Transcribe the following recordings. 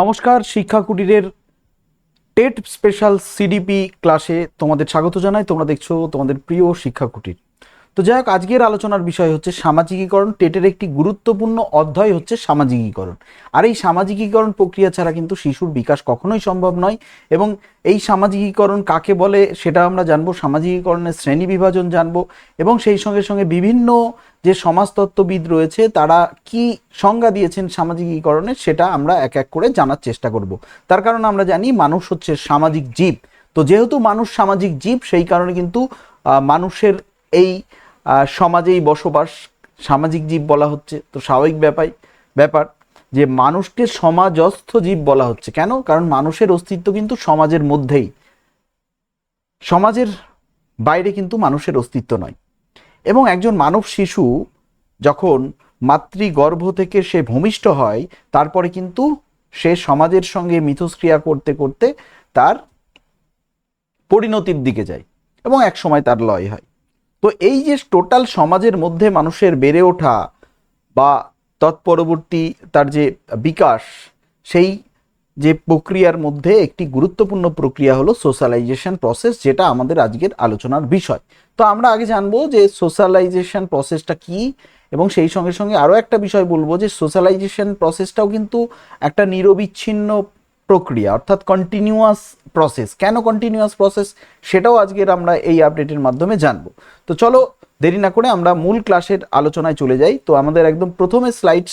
নমস্কার, শিক্ষা কুটিরের TET special CDP ক্লাসে তোমাদের স্বাগত জানাই। তোমরা দেখছ তোমাদের প্রিয় শিক্ষা কুটির। তো যাই হোক, আজকের আলোচনার বিষয় হচ্ছে সামাজিকীকরণ। টেটের একটি গুরুত্বপূর্ণ অধ্যায় হচ্ছে সামাজিকীকরণ। আর এই সামাজিকীকরণ প্রক্রিয়া ছাড়া কিন্তু শিশুর বিকাশ কখনোই সম্ভব নয় এবং এই সামাজিকীকরণ কাকে বলে সেটা আমরা জানব, সামাজিকীকরণের শ্রেণি বিভাজন জানব এবং সেই সঙ্গে সঙ্গে বিভিন্ন যে সমাজতত্ত্ববিদ রয়েছে তারা কি সংজ্ঞা দিয়েছেন সামাজিকীকরণের সেটা আমরা এক এক করে জানার চেষ্টা করব। তার কারণ আমরা জানি মানুষ হচ্ছে সামাজিক জীব। তো যেহেতু মানুষ সামাজিক জীব, সেই কারণে কিন্তু মানুষের এই সমাজেই বসবাস, সামাজিক জীব বলা হচ্ছে। তো স্বাভাবিক ব্যাপার ব্যাপার যে মানুষকে সমাজস্থ জীব বলা হচ্ছে। কেন? কারণ মানুষের অস্তিত্ব কিন্তু সমাজের মধ্যেই। সমাজের বাইরে কিন্তু মানুষের অস্তিত্ব নয়। এবং একজন মানব শিশু যখন মাতৃগর্ভ থেকে সে ভূমিষ্ঠ হয়, তারপরে কিন্তু সে সমাজের সঙ্গে মিথস্ক্রিয়া করতে করতে তার পরিণতির দিকে যায় এবং এক সময় তার লয় হয়। তো এই যে টোটাল সমাজের মধ্যে মানুষের বেড়ে ওঠা বা তৎপরবর্তী তার যে বিকাশ, সেই যে প্রক্রিয়ার মধ্যে একটি গুরুত্বপূর্ণ প্রক্রিয়া হলো সোশ্যালাইজেশন প্রসেস, যেটা আমাদের আজকের আলোচনার বিষয়। তো আমরা আগে জানব যে সোশ্যালাইজেশন প্রসেসটা কি এবং সেই সঙ্গে সঙ্গে আরও একটা বিষয় বলব যে সোশ্যালাইজেশন প্রসেসটাও কিন্তু একটা নিরবিচ্ছিন্ন প্রক্রিয়া, অর্থাৎ কন্টিনিউয়াস প্রসেস কেন কন্টিনিউয়াস প্রসেস সেটাও আজকের আমরা এই আপডেটের মাধ্যমে জানব। তো চলো, দেরি না করে আমরা মূল ক্লাসের আলোচনায় চলে যাই। তো আমাদের একদম প্রথমে স্লাইড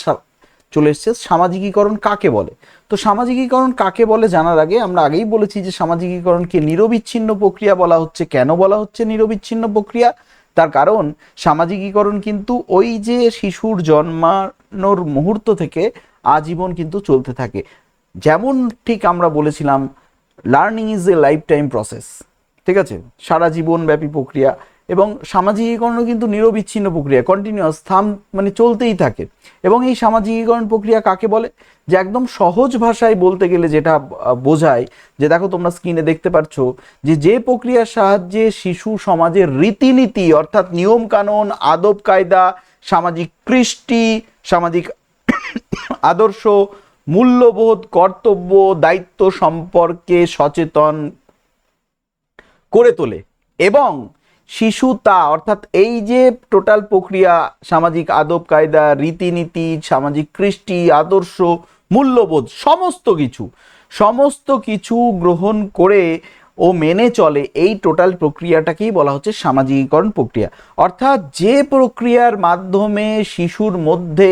চলে এসছে, সামাজিকীকরণ কাকে বলে? তো সামাজিকীকরণ কাকে বলে জানার আগে আমরা আগেই বলেছি যে সামাজিকীকরণকে নিরবিচ্ছিন্ন প্রক্রিয়া বলা হচ্ছে। কেন বলা হচ্ছে নিরবিচ্ছিন্ন প্রক্রিয়া? তার কারণ, সামাজিকীকরণ কিন্তু ওই যে শিশুর জন্মানোর মুহূর্ত থেকে আজীবন কিন্তু চলতে থাকে। যেমন ঠিক আমরা বলেছিলাম learning is a lifetime process ঠিক আছে? সারা জীবনব্যাপী প্রক্রিয়া এবং সামাজিকীকরণও কিন্তু নিরবিচ্ছিন্ন প্রক্রিয়া কন্টিনিউয়াস থাম মানে চলতেই থাকে। এবং এই সামাজিকীকরণ প্রক্রিয়া কাকে বলে? যে একদম সহজ ভাষায় বলতে গেলে যেটা বোঝায়, যে দেখো তোমরা স্ক্রিনে দেখতে পাচ্ছ যে যে প্রক্রিয়ার সাহায্যে শিশু সমাজের রীতিনীতি, অর্থাৎ নিয়ম কানুন আদব কায়দা, সামাজিক কৃষ্টি, সামাজিক আদর্শ মূল্যবোধ, কর্তব্য, দায়িত্ব সম্পর্কে সচেতন করে তোলে এবং শিশু তা, অর্থাৎ এই যে টোটাল প্রক্রিয়া, সামাজিক আদব কায়দা, রীতিনীতি, সামাজিক কৃষ্টি, আদর্শ, মূল্যবোধ, সমস্ত কিছু সমস্ত কিছু গ্রহণ করে ও মেনে চলে এই টোটাল প্রক্রিয়াটাকেই বলা হচ্ছে সামাজিকীকরণ প্রক্রিয়া। অর্থাৎ যে প্রক্রিয়ার মাধ্যমে শিশুর মধ্যে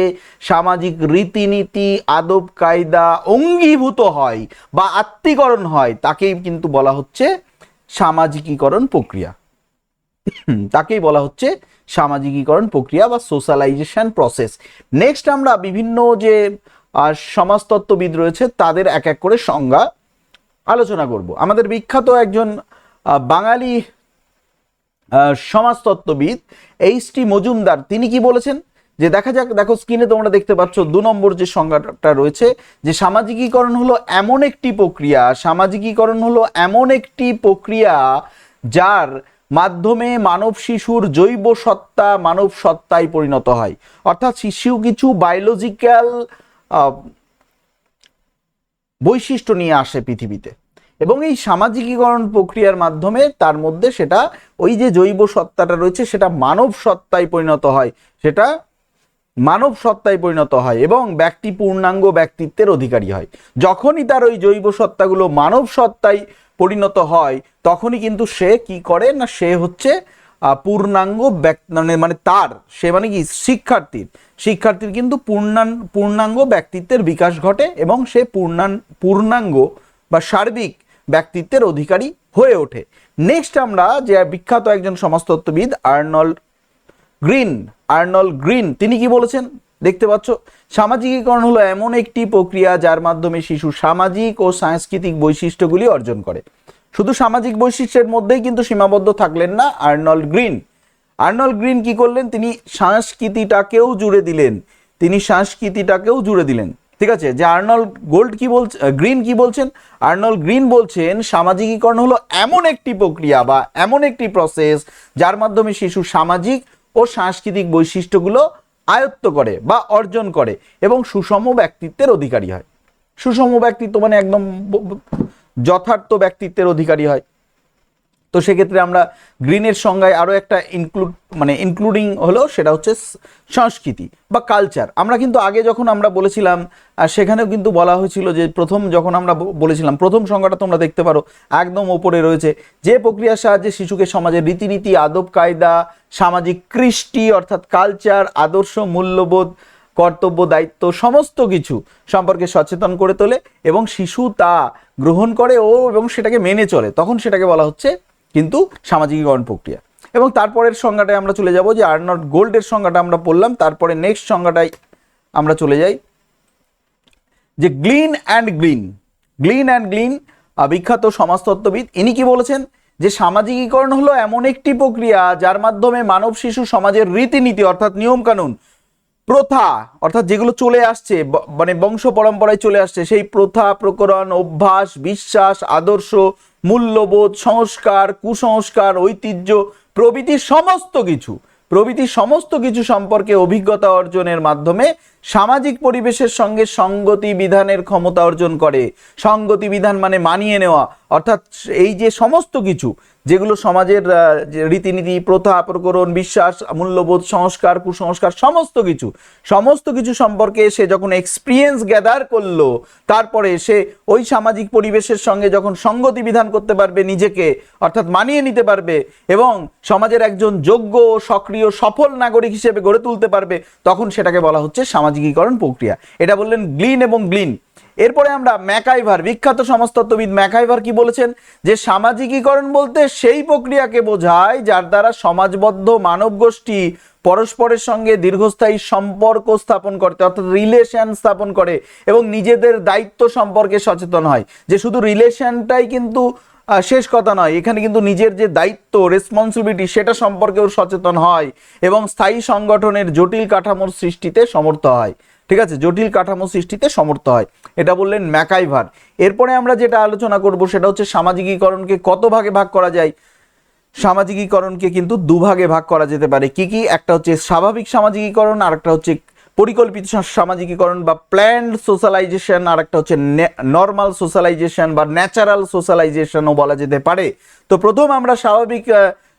সামাজিক রীতিনীতি, আদব কায়দা অঙ্গীভূত হয় বা আত্মীকরণ হয়, তাকেই কিন্তু বলা হচ্ছে সামাজিকীকরণ প্রক্রিয়া। তাকেই বলা হচ্ছে সামাজিকীকরণ প্রক্রিয়া বা সোশ্যালাইজেশন প্রসেস। নেক্সট আমরা বিভিন্ন যে সমাজতত্ত্ববিদ রয়েছে, তাদের এক এক করে সংজ্ঞা আলোচনা করব। আমাদের বিখ্যাত একজন বাঙালি সমাজতত্ত্ববিদ এইচ টি মজুমদার, তিনি কি বলেছেন? যে দেখা যাক, দেখো স্ক্রিনে তোমরা দেখতে পাচ্ছ দু নম্বর যে সংজ্ঞাটা রয়েছে, যে সামাজিকীকরণ হলো এমন একটি প্রক্রিয়া, সামাজিকীকরণ হলো এমন একটি প্রক্রিয়া যার মাধ্যমে মানব শিশুর জৈব সত্তা মানব সত্তায় পরিণত হয়। অর্থাৎ শিশু কিছু বায়োলজিক্যাল বৈশিষ্ট্য নিয়ে আসে পৃথিবীতে। এবং এই সামাজিকীকরণ প্রক্রিয়ার মাধ্যমে তার মধ্যে সেটা ওই যে জৈব সত্তাটা রয়েছে, সেটা মানব সত্তায় পরিণত হয়, সেটা মানব সত্তায় পরিণত হয় এবং ব্যক্তি পূর্ণাঙ্গ ব্যক্তিত্বের অধিকারী হয়। যখনই তার ওই জৈব সত্তাগুলো মানব সত্তায় পরিণত হয়, তখনই কিন্তু সে কি করে না সে হচ্ছে পূর্ণাঙ্গ মানে মানে তার, সে মানে কি, শিক্ষার্থীর। শিক্ষার্থীর কিন্তু পূর্ণান পূর্ণাঙ্গ ব্যক্তিত্বের বিকাশ ঘটে এবং সে পূর্ণান পূর্ণাঙ্গ বা সার্বিক ব্যক্তিত্বের অধিকারী হয়ে ওঠে। নেক্সট আমরা যে বিখ্যাত একজন সমাজতত্ত্ববিদ, আর্নল্ড গ্রিন আর্নল্ড গ্রিন, তিনি কি বলেছেন? দেখতে পাচ্ছ, সামাজিকীকরণ হলো এমন একটি প্রক্রিয়া যার মাধ্যমে শিশু সামাজিক ও সাংস্কৃতিক বৈশিষ্ট্যগুলি অর্জন করে। শুধু সামাজিক বৈশিষ্ট্যের মধ্যেই কিন্তু সীমাবদ্ধ থাকলেন না আর্নল্ড গ্রিন। আর্নল্ড গ্রিন কি করলেন? তিনি সংস্কৃতিটাকেও জুড়ে দিলেন। তিনি সংস্কৃতিটাকেও জুড়ে দিলেন। ঠিক আছে? যে আর্নল্ড গোল্ড কি বলছে গ্রিন কি বলছেন? আর্নল্ড গ্রিন বলছেন, সামাজিকীকরণ হলো এমন একটি প্রক্রিয়া বা এমন একটি প্রসেস যার মাধ্যমে শিশু সামাজিক ও সাংস্কৃতিক বৈশিষ্ট্যগুলো আয়ত্ত করে বা অর্জন করে এবং সুষম ব্যক্তিত্বের অধিকারী হয়। সুষম ব্যক্তিত্ব মানে একদম যথার্থ ব্যক্তিত্বের অধিকারী হয়। তো সেক্ষেত্রে আমরা গ্রিনের সংজ্ঞায় আরও একটা ইনক্লুড মানে ইনক্লুডিং হলো সেটা হচ্ছে সংস্কৃতি বা কালচার আমরা কিন্তু আগে যখন আমরা বলেছিলাম সেখানেও কিন্তু বলা হয়েছিল যে প্রথম যখন আমরা বলেছিলাম, প্রথম সংজ্ঞাটা তোমরা দেখতে পারো, একদম ওপরে রয়েছে, যে প্রক্রিয়ার সাহায্যে শিশুকে সমাজের রীতিনীতি, আদব, কায়দা, সামাজিক কৃষ্টি অর্থাৎ কালচার আদর্শ, মূল্যবোধ কর্তব্য, দায়িত্ব, সমস্ত কিছু সম্পর্কে সচেতন করে তোলে এবং শিশু তা গ্রহণ করে ও এবং সেটাকে মেনে চলে। তখন সেটাকে বলা হচ্ছে কিন্তু সামাজিকীকরণ প্রক্রিয়া। এবং তারপরের সংজ্ঞাটায় আমরা চলে যাব যে আর্নট গোল্ডের সংজ্ঞাটা আমরা পড়লাম। তারপরে নেক্সট সংজ্ঞাটায় আমরা চলে যাই যে Glynn and Glynn Glynn and Glynn বিখ্যাত সমাজতত্ত্ববিদ, ইনি কি বলেছেন? যে সামাজিকীকরণ হলো এমন একটি প্রক্রিয়া যার মাধ্যমে মানব শিশু সমাজের রীতিনীতি অর্থাৎ নিয়মকানুন প্রথা, অর্থাৎ যেগুলো চলে আসছে মানে বংশ পরম্পরায় চলে আসছে, সেই প্রথা, প্রকরণ, অভ্যাস, বিশ্বাস, আদর্শ, মূল্যবোধ, সংস্কার, কুসংস্কার, ঐতিহ্য, প্রভৃতি সমস্ত কিছু, প্রভৃতি সমস্ত কিছু সম্পর্কে অভিজ্ঞতা অর্জনের মাধ্যমে সামাজিক পরিবেশের সঙ্গে সঙ্গতি বিধানের ক্ষমতা অর্জন করে। সঙ্গতি বিধান মানে মানিয়ে নেওয়া। অর্থাৎ এই যে সমস্ত কিছু, যেগুলো সমাজের রীতিনীতি, প্রথা, প্রকরণ, বিশ্বাস, মূল্যবোধ, সংস্কার, কুসংস্কার, সমস্ত কিছু সমস্ত কিছু সম্পর্কে সে যখন এক্সপিরিয়েন্স গ্যাদার করল, তারপরে সে ওই সামাজিক পরিবেশের সঙ্গে যখন সঙ্গতি বিধান করতে পারবে নিজেকে, অর্থাৎ মানিয়ে নিতে পারবে এবং সমাজের একজন যোগ্য, সক্রিয়, সফল নাগরিক হিসেবে গড়ে তুলতে পারবে, তখন সেটাকে বলা হচ্ছে সামাজিকীকরণ প্রক্রিয়া। এটা বললেন গ্লিন এবং গ্লিন। এরপরে আমরা ম্যাকাইভার, বিখ্যাত সমাজতত্ত্ববিদ ম্যাকাইভার কি বলেছেন? যে সামাজিকীকরণ বলতে সেই প্রক্রিয়াকে বোঝায় যার দ্বারা সমাজবদ্ধ মানব গোষ্ঠী পরস্পরের সঙ্গে দীর্ঘস্থায়ী সম্পর্ক স্থাপন করতে অর্থাৎ রিলেশন স্থাপন করে এবং নিজেদের দায়িত্ব সম্পর্কে সচেতন হয়। যে শুধু রিলেশনটাই কিন্তু শেষ কথা নয়, এখানে কিন্তু নিজের যে দায়িত্ব রেসপন্সিবিলিটি সেটা সম্পর্কেও সচেতন হয় এবং স্থায়ী সংগঠনের জটিল কাঠামোর সৃষ্টিতে সমর্থ হয়। ঠিক আছে? জটিল কাঠামো সৃষ্টিতে সমর্থ হয়। এটা বললেন ম্যাকাইভার। এরপরে আমরা যেটা আলোচনা করব সেটা হচ্ছে সামাজিকীকরণকে কত ভাগে ভাগ করা যায়? সামাজিকীকরণকে কিন্তু দুভাগে ভাগ করা যেতে পারে। কি কি? একটা হচ্ছে স্বাভাবিক সামাজিকীকরণ আর একটা হচ্ছে পরিকল্পিত সামাজিকীকরণ বা প্ল্যান্ড সোশ্যালাইজেশন আর একটা হচ্ছে নর্মাল সোশ্যালাইজেশন বা ন্যাচারাল সোশ্যালাইজেশনও বলা যেতে পারে। তো প্রথম আমরা স্বাভাবিক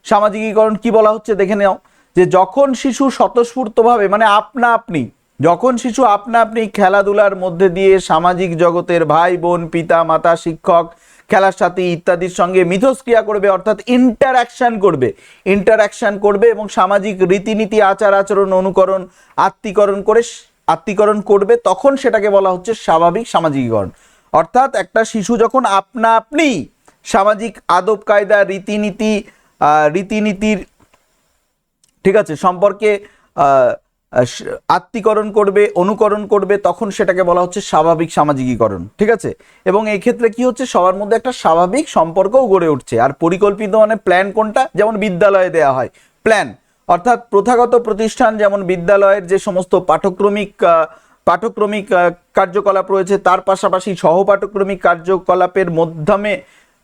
সামাজিকীকরণ কি বলা হচ্ছে দেখে নাও। যে যখন শিশু স্বতঃস্ফূর্তভাবে মানে আপনা আপনি, যখন শিশু আপনা আপনি খেলাধুলার মধ্যে দিয়ে সামাজিক জগতের ভাই, বোন, পিতা, মাতা, শিক্ষক খেলার সাথী ইত্যাদির সঙ্গে মিথস্ক্রিয়া করবে, অর্থাৎ ইন্টারাকশন করবে। ইন্টারাকশন করবে এবং সামাজিক রীতিনীতি, আচার আচরণ, অনুকরণ, আত্মীকরণ করে আত্মীকরণ করবে, তখন সেটাকে বলা হচ্ছে স্বাভাবিক সামাজিকীকরণ। অর্থাৎ একটা শিশু যখন আপনা আপনি সামাজিক আদব কায়দা, রীতিনীতি রীতিনীতির, ঠিক আছে, সম্পর্কে আত্মীকরণ করবে, অনুকরণ করবে, তখন সেটাকে বলা হচ্ছে স্বাভাবিক সামাজিকীকরণ, ঠিক আছে? এবং এই ক্ষেত্রে কি হচ্ছে? সবার মধ্যে একটা স্বাভাবিক সম্পর্কও গড়ে উঠছে। আর পরিকল্পিত মানে প্ল্যান কোনটা? যেমন বিদ্যালয়ে দেয়া হয়। প্ল্যান অর্থাৎ প্রথাগত প্রতিষ্ঠান যেমন বিদ্যালয়ের যে সমস্ত পাঠক্রমিক পাঠক্রমিক কার্যকলাপ রয়েছে, তার পাশাপাশি সহপাঠক্রমিক কার্যকলাপের মাধ্যমে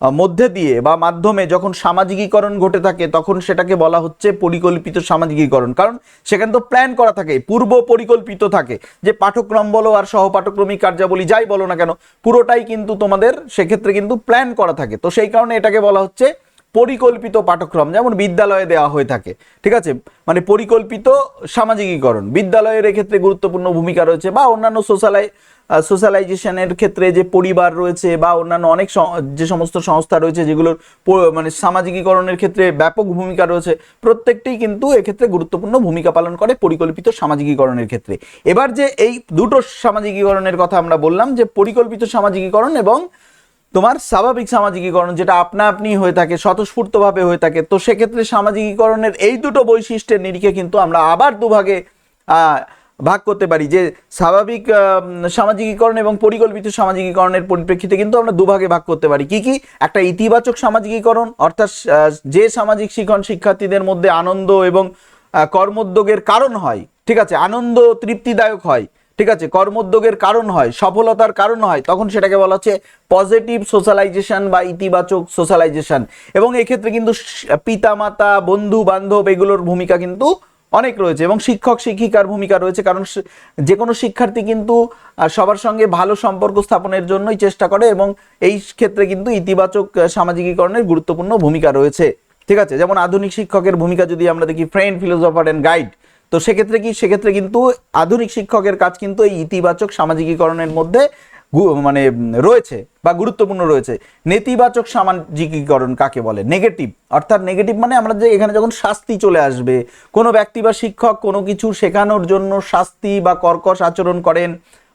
মধ্যে দিয়ে বা মাধ্যমে যখন সামাজিকীকরণ ঘটে থাকে, তখন সেটাকে বলা হচ্ছে পরিকল্পিত সামাজিকীকরণ। কারণ সেখানে তো প্ল্যান করা থাকে, পূর্ব পরিকল্পিত থাকে, যে পাঠক্রম বলো আর সহপাঠক্রমিক কার্যাবলী যাই বলো না কেন, পুরোটাই কিন্তু তোমাদের সেক্ষেত্রে কিন্তু প্ল্যান করা থাকে। তো সেই কারণে এটাকে বলা হচ্ছে পরিকল্পিত পাঠক্রম, যেমন বিদ্যালয়ে দেওয়া হয়ে থাকে, ঠিক আছে? মানে পরিকল্পিত সামাজিকীকরণ। বিদ্যালয়ের এক্ষেত্রে গুরুত্বপূর্ণ ভূমিকা রয়েছে বা অন্যান্য সোশ্যালাই সোশ্যালাইজেশনের ক্ষেত্রে যে পরিবার রয়েছে বা অন্যান্য অনেক যে সমস্ত সংস্থা রয়েছে, যেগুলোর মানে সামাজিকীকরণের ক্ষেত্রে ব্যাপক ভূমিকা রয়েছে প্রত্যেকটাই কিন্তু এক্ষেত্রে গুরুত্বপূর্ণ ভূমিকা পালন করে পরিকল্পিত সামাজিকীকরণের ক্ষেত্রে। এবার যে এই দুটো সামাজিকীকরণের কথা আমরা বললাম, যে পরিকল্পিত সামাজিকীকরণ এবং তোমার স্বাভাবিক সামাজিকীকরণ, যেটা আপনা আপনি হয়ে থাকে, স্বতঃস্ফূর্তভাবে হয়ে থাকে, তো সেক্ষেত্রে সামাজিকীকরণের এই দুটো বৈশিষ্ট্যের নিরিখে কিন্তু আমরা আবার দুভাগে ভাগ করতে পারি যে স্বাভাবিক সামাজিকীকরণ এবং পরিকল্পিত সামাজিকীকরণের পরিপ্রেক্ষিতে কিন্তু আমরা দুভাগে ভাগ করতে পারি। কি কি? একটা ইতিবাচক সামাজিকীকরণ, অর্থাৎ যে সামাজিক শিক্ষণ শিক্ষার্থীদের মধ্যে আনন্দ এবং কর্মোদ্যোগের কারণ হয়, ঠিক আছে? আনন্দ তৃপ্তিদায়ক হয়, ঠিক আছে? কর্মোদ্যোগের কারণ হয়, সফলতার কারণ হয়, তখন সেটাকে বলা হচ্ছে পজিটিভ সোশ্যালাইজেশন বা ইতিবাচক সোশ্যালাইজেশন এবং এক্ষেত্রে কিন্তু পিতা মাতা বন্ধু বান্ধব এগুলোর ভূমিকা কিন্তু অনেক রয়েছে এবং শিক্ষক, শিক্ষিকার ভূমিকা রয়েছে, কারণ যে কোনো শিক্ষার্থী কিন্তু সবার সঙ্গে ভালো সম্পর্ক স্থাপনের জন্যই চেষ্টা করে এবং এই ক্ষেত্রে কিন্তু ইতিবাচক সামাজিকীকরণের গুরুত্বপূর্ণ ভূমিকা রয়েছে। ঠিক আছে? যেমন আধুনিক শিক্ষকের ভূমিকা যদি আমরা দেখি ফ্রেন্ড ফিলোসফার অ্যান্ড গাইড তো সেক্ষেত্রে কি, সেক্ষেত্রে কিন্তু আধুনিক শিক্ষকের কাজ কিন্তু এই ইতিবাচক সামাজিকীকরণের মধ্যে মানে রয়েছে বা গুরুত্বপূর্ণ রয়েছে। নেতিবাচক সামাজিকীকরণ কাকে বলে? নেগেটিভ অর্থাৎ নেগেটিভ মানে আমরা যে এখানে যখন শাস্তি চলে আসবে, কোনো ব্যক্তি বা শিক্ষক কোনো কিছু শেখানোর জন্য শাস্তি বা কর্কশ আচরণ করেন,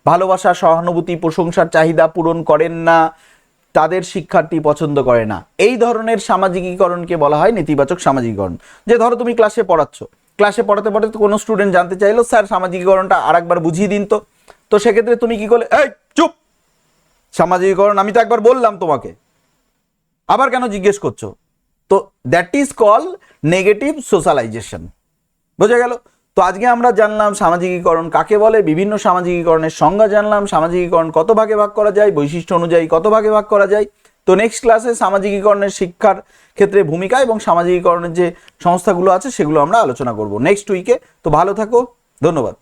ভালোবাসা, সহানুভূতি, প্রশংসার চাহিদা পূরণ করেন না, তাদের শিক্ষার্থী পছন্দ করে না। এই ধরনের সামাজিকীকরণকে বলা হয় নেতিবাচক সামাজিকীকরণ। যে ধরো তুমি ক্লাসে পড়াচ্ছ। ক্লাসে পড়াতে পড়াতে কোনো স্টুডেন্ট জানতে চাইলো, স্যার, সামাজিকীকরণটা আরেকবার বুঝিয়ে দিন তো। তো সেক্ষেত্রে তুমি কি করলে, এই সামাজিকীকরণ, আমি তো একবার বললাম তোমাকে। আবার কেন জিজ্ঞেস করছ? তো that is call negative socialization বোঝা গেল? তো আজকে আমরা জানলাম সামাজিকীকরণ কাকে বলে, বিভিন্ন সামাজিকীকরণের সংজ্ঞা জানলাম, সামাজিকীকরণ কত ভাগে ভাগ করা যায়, বৈশিষ্ট্য অনুযায়ী কত ভাগে ভাগ করা যায়। তো নেক্সট ক্লাসে সামাজিকীকরণের শিক্ষার ক্ষেত্রে ভূমিকা এবং সামাজিকীকরণের যে সংস্থাগুলো আছে, সেগুলো আমরা আলোচনা করব নেক্সট উইকে তো ভালো থাকো, ধন্যবাদ।